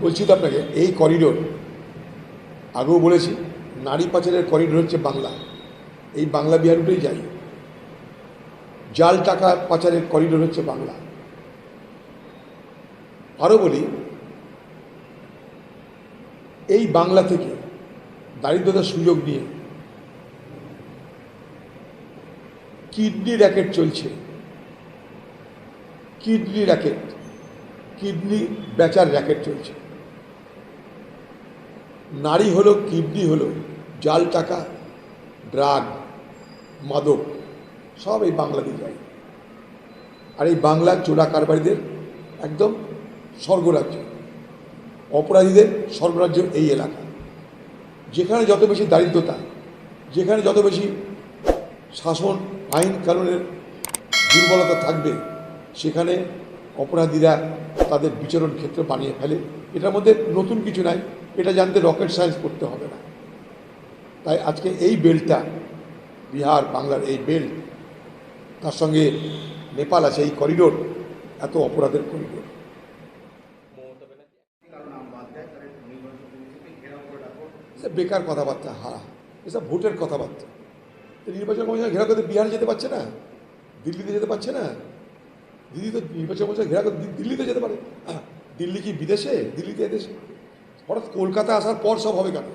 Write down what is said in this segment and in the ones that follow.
বলছি তো আপনাকে, এই করিডোর আগেও বলেছি, নারী পাচারের করিডোর হচ্ছে বাংলা। এই বাংলা বিহার রুটেই যাই। জাল টাকা পাচারের করিডোর হচ্ছে বাংলা। আরও বলি, এই বাংলা থেকে দারিদ্রতার সুযোগ নিয়ে কিডনি র্যাকেট চলছে। কিডনি র্যাকেট, কিডনি বেচার র্যাকেট চলছে। নারী হলো কিডনি হলো জাল টাকা, ড্রাগ, মাদক, সব এই বাংলা দিয়ে যায়। আর এই বাংলা চোরা কারবারিদের একদম স্বর্গরাজ্য। অপরাধীদের স্বর্গরাজ্য এই এলাকা। যেখানে যত বেশি দারিদ্রতা, যেখানে যত বেশি শাসন আইন কানুনের দুর্বলতা থাকবে, সেখানে অপরাধীরা তাদের বিচরণ ক্ষেত্র বানিয়ে ফেলে। এটার মধ্যে নতুন কিছু নাই। এটা জানতে রকেট সায়েন্স করতে হবে না। তাই আজকে এই বেল্টটা বিহার, বাংলার এই বেল্ট তার সঙ্গে নেপাল আছে, এই করিডোর এত অপরাধের করিডোর বেকার কথাবার্তা, হা, এসব ভোটের কথাবার্তা। নির্বাচন কমিশন ঘেরা করতে বিহারে যেতে পারছে না, দিল্লিতে যেতে পারছে না। দিল্লি তো নির্বাচন কমিশন ঘেরা করতে, দিল্লিতে যেতে পারে দিল্লি কি বিদেশে? দিল্লিতে এদেশে হঠাৎ কলকাতা আসার পর সব হবে কেন?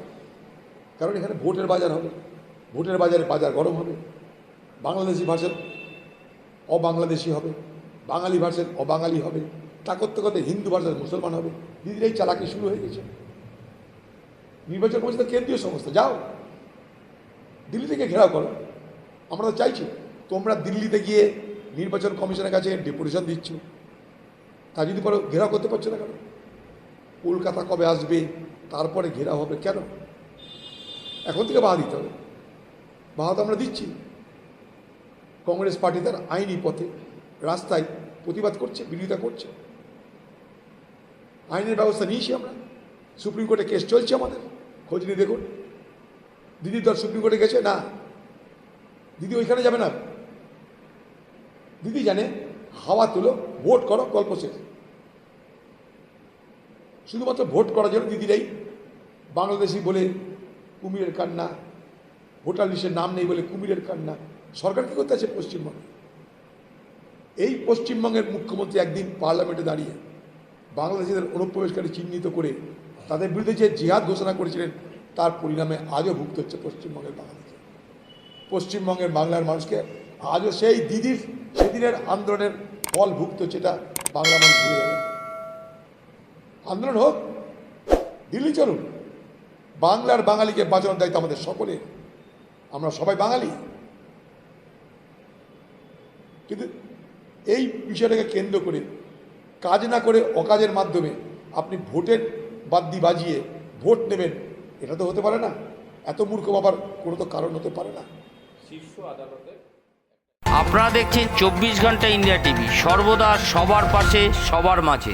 কারণ এখানে ভোটের বাজার হবে, ভোটের বাজারে বাজার গরম হবে, বাংলাদেশি ভাষার অবাংলাদেশি হবে, বাঙালি ভাষার অবাঙালি হবে তা করতে করতে হিন্দু ভাষার মুসলমান হবে, দিদির এই চালাকি শুরু হয়ে গেছে। নির্বাচন কমিশন কেন্দ্রীয় সংস্থা, যাও, দিল্লি থেকে ঘেরাও করো। আমরা তো চাইছি, তোমরা দিল্লিতে গিয়ে নির্বাচন কমিশনের কাছে ডেপুটেশন দিচ্ছ। তা যদি পারো ঘেরাও করতে পারছ না কেন? কলকাতা কবে আসবে? তারপরে ঘেরা হবে কেন? এখন থেকে বাধা দিতে হবে। বাধা তো আমরা দিচ্ছি। কংগ্রেস পার্টি তার আইনি পথে রাস্তায় প্রতিবাদ করছে, বিরোধিতা করছে। আইনের ব্যবস্থা নিয়েছি আমরা। সুপ্রিম কোর্টে কেস চলছে আমাদের। খোঁজ নিয়ে দেখুন। দিদির দল সুপ্রিম কোর্টে গেছে? না। দিদি ওইখানে যাবে না। দিদি জানে, হাওয়া তুলো, ভোট করো, গল্প শেষ। শুধুমাত্র ভোট করার জন্য দিদিরাই বাংলাদেশি বলে কুমিরের কান্না, ভোটার লিস্টের নাম নেই বলে কুমিরের কান্না। সরকার কী করতে আছে পশ্চিমবঙ্গে? এই পশ্চিমবঙ্গের মুখ্যমন্ত্রী একদিন পার্লামেন্টে দাঁড়িয়ে বাংলাদেশিদের অনুপ্রবেশকারী চিহ্নিত করে তাদের বিরুদ্ধে যে জিহাদ ঘোষণা করেছিলেন, তার পরিণামে আজও ভুগতে হচ্ছে পশ্চিমবঙ্গের বাঙালিকে পশ্চিমবঙ্গের বাংলার মানুষকে আজও সেই দিদির, সেদিনের আন্দোলনের ফল ভুগতে হচ্ছে এটা বাংলা মানুষ যাবে। আন্দোলন হোক দিল্লি চলুন। বাংলার বাঙালিকে বাঁচানোর দায়িত্ব আমাদের সকলের। আমরা সবাই বাঙালি। কিন্তু এই বিষয়টাকে কেন্দ্র করে কাজ না করে অকাজের মাধ্যমে আপনি ভোটের বাদ্যি বাজিয়ে ভোট নেবেন এটা তো হতে পারে না। এত মূর্খ বাবার কোনো তো কারণ হতে পারে না। শীর্ষ আদালতের আপনারা দেখছেন চব্বিশ ঘণ্টা ইন্ডিয়া টিভি সর্বদা সবার পাশে সবার মাঝে।